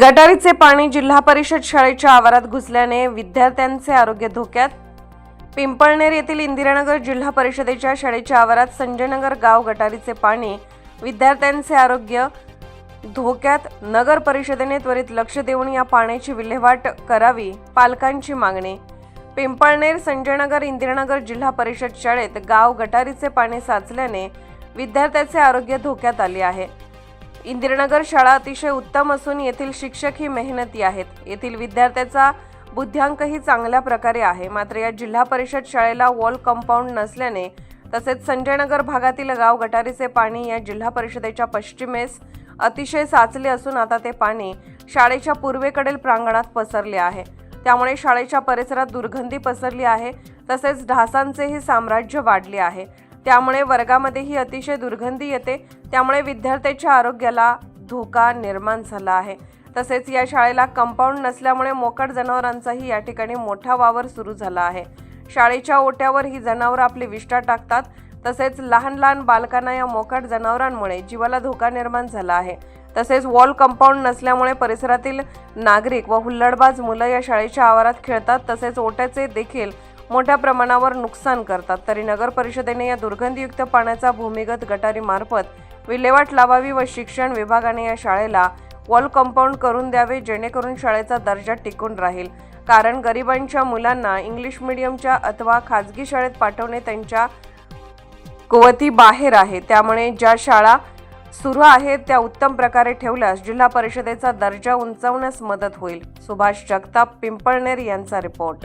गटारीचे पाणी जिल्हा परिषद शाळेच्या आवारात घुसल्याने विद्यार्थ्यांचे आरोग्य धोक्यात. पिंपळनेर येथील इंदिरानगर जिल्हा परिषदेच्या शाळेच्या आवारात संजयनगर गाव गटारीचे पाणी विद्यार्थ्यांचे आरोग्य धोक्यात. नगर परिषदेने त्वरित लक्ष देऊन या पाण्याची विल्हेवाट करावी पालकांची मागणी. पिंपळनेर संजयनगर इंदिरानगर जिल्हा परिषद शाळेत गाव गटारीचे पाणी साचल्याने विद्यार्थ्याचे आरोग्य धोक्यात आले आहे. इंदिरानगर शाळा अतिशय उत्तम असून येथील शिक्षक ही मेहनती आहेत. येथील विद्यार्थ्याचा बुद्ध्यांकही चांगल्या प्रकारे आहे. मात्र या जिल्हा परिषद शाळेला वॉल कंपाऊंड नसल्याने तसेच संजयनगर भागातील गाव गटारीचे पाणी या जिल्हा परिषदेच्या पश्चिमेस अतिशय साचले असून आता ते पाणी शाळेच्या पूर्वेकडील प्रांगणात पसरले आहे. त्यामुळे शाळेच्या परिसरात दुर्गंधी पसरली आहे. तसेच ढासांचेही साम्राज्य वाढले आहे. त्यामुळे वर्गामध्येही अतिशय दुर्गंधी येते. त्यामुळे विद्यार्थ्याच्या आरोग्याला धोका निर्माण झाला आहे. तसेच या शाळेला कंपाऊंड नसल्यामुळे मोकड जनावरांचाही या ठिकाणी मोठा वावर सुरू झाला आहे. शाळेच्या ओट्यावर ही जनावरं आपली विष्ठा टाकतात. तसेच लहान लहान बालकांना या मोकाट जनावरांमुळे जीवाला धोका निर्माण झाला आहे. तसेच वॉल कंपाऊंड नसल्यामुळे परिसरातील नागरिक व हुल्लडबाज मुलं या शाळेच्या आवारात खेळतात. तसेच ओट्याचे देखील मोठ्या प्रमाणावर नुकसान करतात. तरी नगर परिषदेने या दुर्गंधीयुक्त पाण्याचा भूमिगत गटारीमार्फत विल्हेवाट लावावी व शिक्षण विभागाने या शाळेला वॉल कंपाऊंड करून द्यावे जेणेकरून शाळेचा दर्जा टिकून राहील. कारण गरिबांच्या मुलांना इंग्लिश मिडियमच्या अथवा खाजगी शाळेत पाठवणे त्यांच्या कुवती बाहेर आहे. त्यामुळे ज्या शाळा सुरू आहेत त्या उत्तम प्रकारे ठेवल्यास जिल्हा परिषदेचा दर्जा उंचावण्यास मदत होईल. सुभाष जगताप पिंपळनेर यांचा रिपोर्ट.